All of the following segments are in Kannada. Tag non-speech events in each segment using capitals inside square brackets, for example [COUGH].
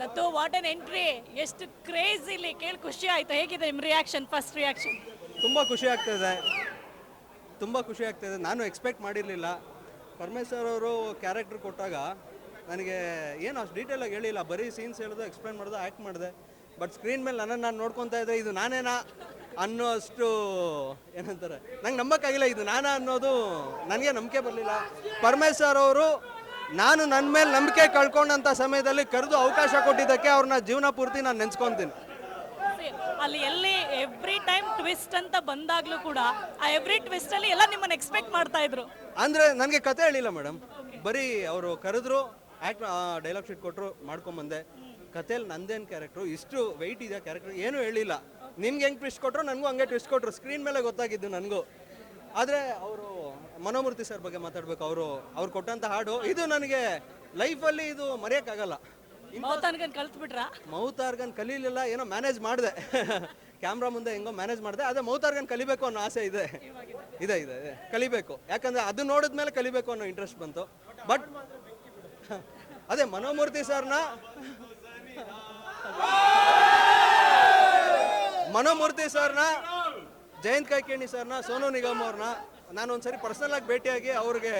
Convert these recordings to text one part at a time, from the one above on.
ದತ್ತು ವಾಟ್ ಅನ್ ಎಂಟ್ರಿ ಎಷ್ಟು ಕ್ರೇಜ್ ಇಲ್ಲಿ. ಕೇಳಿ ಖುಷಿ ಆಯ್ತು. ಹೇಗಿದೆ ನಿಮ್ ರಿಯಾಕ್ಷನ್ ಫಸ್ಟ್ ರಿಯಾಕ್ಷನ್ ತುಂಬ ಖುಷಿ ಆಗ್ತಾಯಿದೆ ತುಂಬ ಖುಷಿ ಆಗ್ತಾಯಿದೆ ನಾನು ಎಕ್ಸ್ಪೆಕ್ಟ್ ಮಾಡಿರಲಿಲ್ಲ. ಪರಮೇಶ್ವರ್ ಅವರು ಕ್ಯಾರೆಕ್ಟರ್ ಕೊಟ್ಟಾಗ ನನಗೆ ಏನು ಅಷ್ಟು ಡೀಟೇಲಾಗಿ ಹೇಳಿಲ್ಲ. ಬರೀ ಸೀನ್ಸ್ ಹೇಳೋದು ಎಕ್ಸ್ಪ್ಲೇನ್ ಮಾಡಿದೆ ಆ್ಯಕ್ಟ್ ಮಾಡಿದೆ. ಬಟ್ ಸ್ಕ್ರೀನ್ ಮೇಲೆ ನನ್ನನ್ನು ನಾನು ನೋಡ್ಕೊತಾ ಇದ್ದೆ ಇದು ನಾನೇನಾ ಅನ್ನೋ ಅಷ್ಟು ಏನಂತಾರೆ? ನಂಗೆ ನಂಬಕ್ಕಾಗಿಲ್ಲ. ಇದು ನಾನಾ ಅನ್ನೋದು ನನಗೆ ನಂಬಿಕೆ ಬರಲಿಲ್ಲ. ಪರಮೇಶ್ವರ್ ಅವರು ನಾನು ನನ್ನ ಮೇಲೆ ನಂಬಿಕೆ ಕಳ್ಕೊಂಡಂಥ ಸಮಯದಲ್ಲಿ ಕರೆದು ಅವಕಾಶ ಕೊಟ್ಟಿದ್ದಕ್ಕೆ ಅವ್ರನ್ನ ಜೀವನ ಪೂರ್ತಿ ನಾನು ನೆನ್ಸ್ಕೊಂತೀನಿ. ಅಲ್ಲಿ ಎಲ್ಲಿ ಎವ್ರಿ ಟೈಮ್ ಟ್ವಿಸ್ಟ್ ಅಂತ ಬಂದಾಗ್ಲೂ ಕೂಡ ಆ ಎವ್ರಿ ಟ್ವಿಸ್ಟ್ ಅಲ್ಲಿ ಎಲ್ಲ ನಿಮ್ಮನ್ನ ಎಕ್ಸ್ಪೆಕ್ಟ್ ಮಾಡ್ತಾ ಇದ್ರು. ಅಂದ್ರೆ ನನಗೆ ಕತೆ ಹೇಳಿಲ್ಲ ಮೇಡಮ್. ಬರೀ ಅವರು ಕರೆದ್ರು ಆಕ್ಟ್ ಡೈಲಾಗ್ ಶೀಟ್ ಕೊಟ್ಟರು ಮಾಡ್ಕೊಂಬಂದೆ. ಕಥೆಯಲ್ಲಿ ನಂದೇನು ಕ್ಯಾರೆಕ್ಟ್ರು ಇಷ್ಟು ವೆಯ್ಟ್ ಇದೆ ಕ್ಯಾರೆಕ್ಟ್ರು ಏನೂ ಹೇಳಿಲ್ಲ. ನಿಮ್ಗೆ ಹೆಂಗೆ ಟ್ವಿಸ್ಟ್ ಕೊಟ್ಟರು ನನಗೂ ಹಂಗೆ ಟ್ವಿಸ್ಟ್ ಕೊಟ್ಟರು ಸ್ಕ್ರೀನ್ ಮೇಲೆ ಗೊತ್ತಾಗಿದ್ದು ನನಗೂ. ಆದರೆ ಅವರು ಮನೋಮೂರ್ತಿ ಸರ್ ಬಗ್ಗೆ ಮಾತಾಡ್ಬೇಕು. ಅವರು ಅವ್ರು ಕೊಟ್ಟಂತ ಹಾಡು. ಇದು ನನಗೆ ಲೈಫಲ್ಲಿ ಇದು ಮರೆಯಕ್ಕಾಗಲ್ಲ. ಮೌತಾರ್ಗನ್ ಅನ್ಕೊಂಡ್ ಕಲ್ತ್ ಬಿಟ್ರಾ ಮೌತಾರ್ಗನ್ ಕಲೀಲಿಲ್ಲ ಏನೋ ಮ್ಯಾನೇಜ್ ಮಾಡಿದೆ. ಕ್ಯಾಮ್ರಾ ಮುಂದೆ ಹೆಂಗೋ ಮ್ಯಾನೇಜ್ ಮಾಡಿದೆ. ಅದೇ ಮೌತಾರ್ಗನ್ ಕಲಿಬೇಕು ಅನ್ನೋ ಆಸೆ ಇದೆ. ಇದೆ ಇದೆ ಇದೆ. ಕಲಿಬೇಕು. ಯಾಕಂದ್ರೆ ಅದು ನೋಡಿದ್ಮೇಲೆ ಕಲಿಬೇಕು ಅನ್ನೋ ಇಂಟ್ರೆಸ್ಟ್ ಬಂತು. ಬಟ್ [LAUGHS] ಅದೇ ಮನೋಮೂರ್ತಿ ಸರ್ನ ಮನೋಮೂರ್ತಿ ಸರ್ನ ಜಯಂತ್ ಕೈಕೇಣಿ ಸರ್ನ ಸೋನು ನಿಗಮ್ ಅವ್ರನ್ನ ನಾನು ಒಂದ್ಸರಿ ಪರ್ಸನಲ್ ಆಗಿ ಭೇಟಿಯಾಗಿ ಅವ್ರಿಗೆ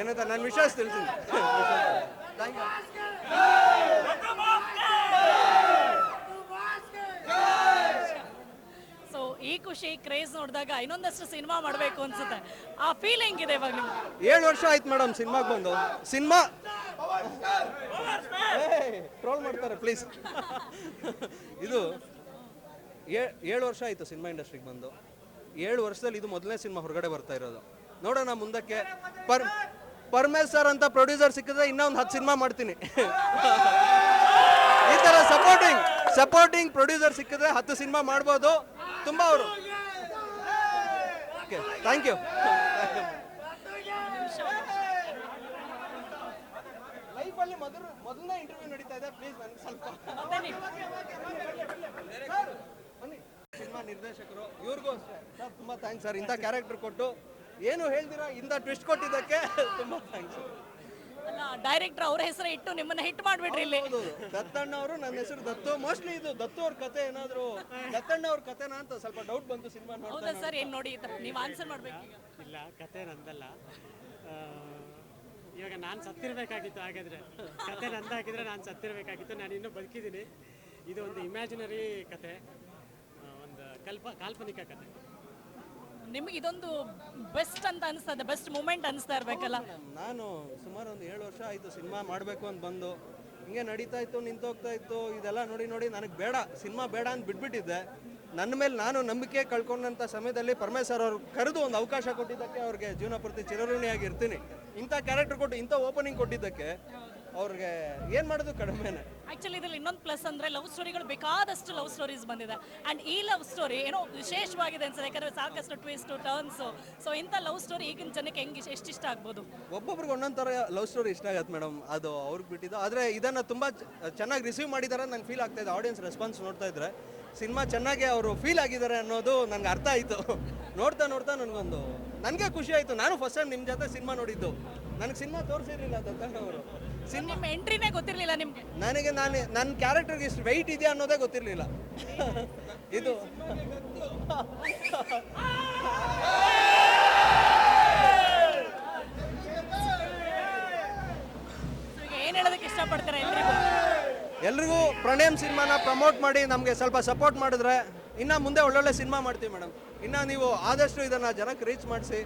ಏನಂತ ನನ್ನ ವಿಶ್ವಾಸ ತಿಳಿಸಿದ್ದೀನಿ ಥ್ಯಾಂಕ್ ಯು ಸೊ ಈ ಖುಷಿ ಕ್ರೇಜ್ ನೋಡಿದಾಗ ಇನ್ನೊಂದಷ್ಟು ಸಿನಿಮಾ ಮಾಡಬೇಕು ಅನ್ಸುತ್ತೆ. ಆ ಫೀಲ್ ಹೆಂಗಿದೆ ಇವಾಗ ನಿಮ್ಗೆ? ಏಳು ವರ್ಷ ಆಯ್ತು ಮೇಡಮ್ ಸಿನಿಮಾಗೆ ಬಂದು. ಸಿನಿಮಾ ಟ್ರೋಲ್ ಮಾಡ್ತಾರೆ ಪ್ಲೀಸ್ [LAUGHS] ಇದು ಏಳು ವರ್ಷ ಆಯಿತು ಸಿನಿಮಾ ಇಂಡಸ್ಟ್ರಿಗೆ ಬಂದು. ಏಳು ವರ್ಷದಲ್ಲಿ ಇದು ಮೊದಲನೇ ಸಿನಿಮಾ ಹೊರಗಡೆ ಬರ್ತಾ ಇರೋದು. ನೋಡೋಣ ಮುಂದಕ್ಕೆ. ಪರ್ ಪರ್ಮೇಶ್ ಸರ್ ಅಂತ ಪ್ರೊಡ್ಯೂಸರ್ ಸಿಕ್ಕಿದ್ರೆ ಇನ್ನೂ ಒಂದು ಹತ್ತು ಸಿನಿಮಾ ಮಾಡ್ತೀನಿ. [LAUGHS] ಈ ಥರ ಸಪೋರ್ಟಿಂಗ್ ಸಪೋರ್ಟಿಂಗ್ ಪ್ರೊಡ್ಯೂಸರ್ ಸಿಕ್ಕಿದ್ರೆ ಹತ್ತು ಸಿನಿಮಾ ಮಾಡ್ಬೋದು. ತುಂಬ ಅವರು. ಓಕೆ ಥ್ಯಾಂಕ್ ಯು ಲೈಫಲ್ಲಿ ಮೊದಲು ಮೊದಲನೇ ಇಂಟರ್ವ್ಯೂ ನಡೀತಾ ಇದೆ ಪ್ಲೀಸ್ ನನಗೆ ಸ್ವಲ್ಪ ಮತ್ತೆ ನೀವು ಸರ್, ಬನ್ನಿ. ಸಿನಿಮಾ ನಿರ್ದೇಶಕರು ಇವ್ರಿಗೂ ಅಷ್ಟೇ. ಸರ್ ತುಂಬಾ ಥ್ಯಾಂಕ್ಸ್ ಸರ್. ಇಂಥ ಕ್ಯಾರೆಕ್ಟರ್ ಕೊಟ್ಟು ಏನು ಹೇಳ್ದಿರಾ? ಇಂಥ ಟ್ವಿಸ್ಟ್ ಕೊಟ್ಟಿದ್ದಕ್ಕೆ ತುಂಬಾ ಥ್ಯಾಂಕ್ಸ್ ಅಲ್ಲ ಡೈರೆಕ್ಟರ್ ಅವ್ರ ಹೆಸರು ಇಟ್ಟು ನಿಮ್ಮನ್ನ ಹಿಟ್ ಮಾಡ್ಬಿಟ್ರಿ ಇಲ್ಲಿ. ಹೌದು ದತ್ತಣ್ಣ ಅವರು ನನ್ನ ಹೆಸರು ದತ್ತು. ಮೋಸ್ಟ್ಲಿ ಇದು ದತ್ತು ಅವ್ರ ಕತೆ ಏನಾದ್ರು ದತ್ತಣ್ಣ ಅವ್ರ ಕತೆನ ಅಂತ ಸ್ವಲ್ಪ ಡೌಟ್ ಬಂತು ಸಿನಿಮಾ ನೋಡ್ತಾ ಹೌದಾ ಸರ್ ಏನ್ ನೋಡಿ ನೀವು ಆನ್ಸರ್ ಮಾಡ್ಬೇಕು ಈಗ. ಇಲ್ಲ ಕತೆ ನಂದಲ್ಲ. ಆ, ಇವಾಗ ನಾನು ಸತ್ತಿರಬೇಕಾಗಿತ್ತು ಹಾಗಾದ್ರೆ. ಕತೆ ನಂದಾಗಿದ್ರೆ ನಾನು ಸತ್ತಿರಬೇಕಾಗಿತ್ತು. ನಾನು ಇನ್ನೂ ಬದುಕಿದ್ದೀನಿ. ಇದು ಒಂದು ಇಮ್ಯಾಜಿನರಿ ಕತೆ. ಕಲ್ಪ ಕಾಲ್ಪನಿಕ ಕತೆ. ನಿಮ್ಗೆ ಇದೊಂದು ಬೆಸ್ಟ್ ಅಂತ ಅನಿಸ್ತದೆ ಬೆಸ್ಟ್ ಮೂಮೆಂಟ್ ಅನಿಸ್ತಾ ಇರ್ಬೇಕಲ್ಲ. ನಾನು ಸುಮಾರು ಒಂದು ಏಳು ವರ್ಷ ಆಯಿತು ಸಿನಿಮಾ ಮಾಡಬೇಕು ಅಂತ ಬಂದು. ಹಿಂಗೆ ನಡೀತಾ ಇತ್ತು ನಿಂತೋಗ್ತಾ ಇತ್ತು ಇದೆಲ್ಲ ನೋಡಿ ನೋಡಿ ನನಗೆ ಬೇಡ ಸಿನಿಮಾ ಬೇಡ ಅಂತ ಬಿಟ್ಬಿಟ್ಟಿದ್ದೆ. ನನ್ನ ಮೇಲೆ ನಾನು ನಂಬಿಕೆ ಕಳ್ಕೊಂಡಂಥ ಸಮಯದಲ್ಲಿ ಪರಮೇಶ್ವರ್ ಅವ್ರು ಕರೆದು ಒಂದು ಅವಕಾಶ ಕೊಟ್ಟಿದ್ದಕ್ಕೆ ಅವ್ರಿಗೆ ಜೀವನ ಪೂರ್ತಿ ಚಿರಋಣಿಯಾಗಿ ಇರ್ತೀನಿ. ಇಂಥ ಕ್ಯಾರೆಕ್ಟರ್ ಕೊಟ್ಟು ಇಂಥ ಓಪನಿಂಗ್ ಕೊಟ್ಟಿದ್ದಕ್ಕೆ ಅವ್ರಿಗೆ ಏನು ಮಾಡೋದು ಕಡಿಮೆನೆ. ಆಕ್ಚುಲಿ ಇದರಲ್ಲಿ ಇನ್ನೊಂದು ಪ್ಲಸ್ ಅಂದರೆ ಲವ್ ಸ್ಟೋರಿಗಳು ಬೇಕಾದಷ್ಟು ಲವ್ ಸ್ಟೋರೀಸ್ ಬಂದಿದೆ. ಆ್ಯಂಡ್ ಈ ಲವ್ ಸ್ಟೋರಿ ಏನೋ ವಿಶೇಷವಾಗಿದೆ ಅನ್ಸುತ್ತೆ. ಯಾಕಂದರೆ ಸಾಕಷ್ಟು ಟ್ವಿಸ್ಟು ಟರ್ನ್ಸು ಸೊ ಇಂಥ ಲವ್ ಸ್ಟೋರಿ ಈಗಿನ ಜನಕ್ಕೆ ಹೆಂಗೆ ಎಷ್ಟು ಇಷ್ಟ ಆಗ್ಬೋದು? ಒಬ್ಬೊಬ್ರಿಗೆ ಒಂದೊಂದು ಥರ ಲವ್ ಸ್ಟೋರಿ ಇಷ್ಟ ಆಗತ್ತೆ ಮೇಡಮ್ ಅದು ಅವ್ರಿಗೆ ಬಿಟ್ಟಿದ್ದು. ಆದರೆ ಇದನ್ನು ತುಂಬ ಚೆನ್ನಾಗಿ ರಿಸೀವ್ ಮಾಡಿದ್ದಾರೆ ನಂಗೆ ಫೀಲ್ ಆಗ್ತಾ ಇದೆ. ಆಡಿಯನ್ಸ್ ರೆಸ್ಪಾನ್ಸ್ ನೋಡ್ತಾ ಇದ್ರೆ ಸಿನಿಮಾ ಚೆನ್ನಾಗಿ ಅವರು ಫೀಲ್ ಆಗಿದ್ದಾರೆ ಅನ್ನೋದು ನನಗೆ ಅರ್ಥ ಆಯಿತು. ನೋಡ್ತಾ ನೋಡ್ತಾ ನನಗೊಂದು ನನಗೆ ಖುಷಿ ಆಯಿತು. ನಾನು ಫಸ್ಟ್ ಟೈಮ್ ನಿಮ್ಮ ಜೊತೆ ಸಿನಿಮಾ ನೋಡಿದ್ದು. ನನಗೆ ಸಿನಿಮಾ ತೋರಿಸಿರಲಿಲ್ಲ ಅಂತ ಅವರು. ಸಿನಿಮಾ ಎಂಟ್ರಿನೇ ಗೊತ್ತಿರಲಿಲ್ಲ ನಿಮಗೆ. ನನಗೆ ನಾನು ನನ್ನ ಕ್ಯಾರೆಕ್ಟರ್ಗೆ ಇಷ್ಟು ವೆಯ್ಟ್ ಇದೆಯಾ ಅನ್ನೋದೇ ಗೊತ್ತಿರಲಿಲ್ಲ. ಇದು. ಏನು ಹೇಳೋದಕ್ಕೆ ಇಷ್ಟಪಡ್ತಾರೆ ಎಲ್ರಿಗೂ? ಪ್ರಣಯಂ ಸಿನಿಮಾನ ಪ್ರಮೋಟ್ ಮಾಡಿ ನಮಗೆ ಸ್ವಲ್ಪ ಸಪೋರ್ಟ್ ಮಾಡಿದ್ರೆ ಇನ್ನು ಮುಂದೆ ಒಳ್ಳೊಳ್ಳೆ ಸಿನಿಮಾ ಮಾಡ್ತೀವಿ ಮೇಡಮ್ ಇನ್ನ ನೀವು ಆದಷ್ಟು ಇದನ್ನು ಜನಕ್ಕೆ ರೀಚ್ ಮಾಡಿಸಿ.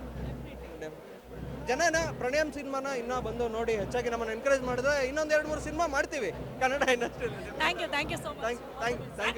ಜನನ ಪ್ರಣಯಂ ಸಿನಿಮಾನ ಇನ್ನೂ ಬಂದು ನೋಡಿ ಹೆಚ್ಚಾಗಿ ನಮ್ಮನ್ನು ಎನ್ಕರೇಜ್ ಮಾಡಿದ್ರೆ ಇನ್ನೊಂದು ಎರಡು ಮೂರು ಸಿನಿಮಾ ಮಾಡ್ತೀವಿ. ಕನ್ನಡ ಇಂಡಸ್ಟ್ರಿಯಲ್ಲಿ thank you thank you so much thank thank thank you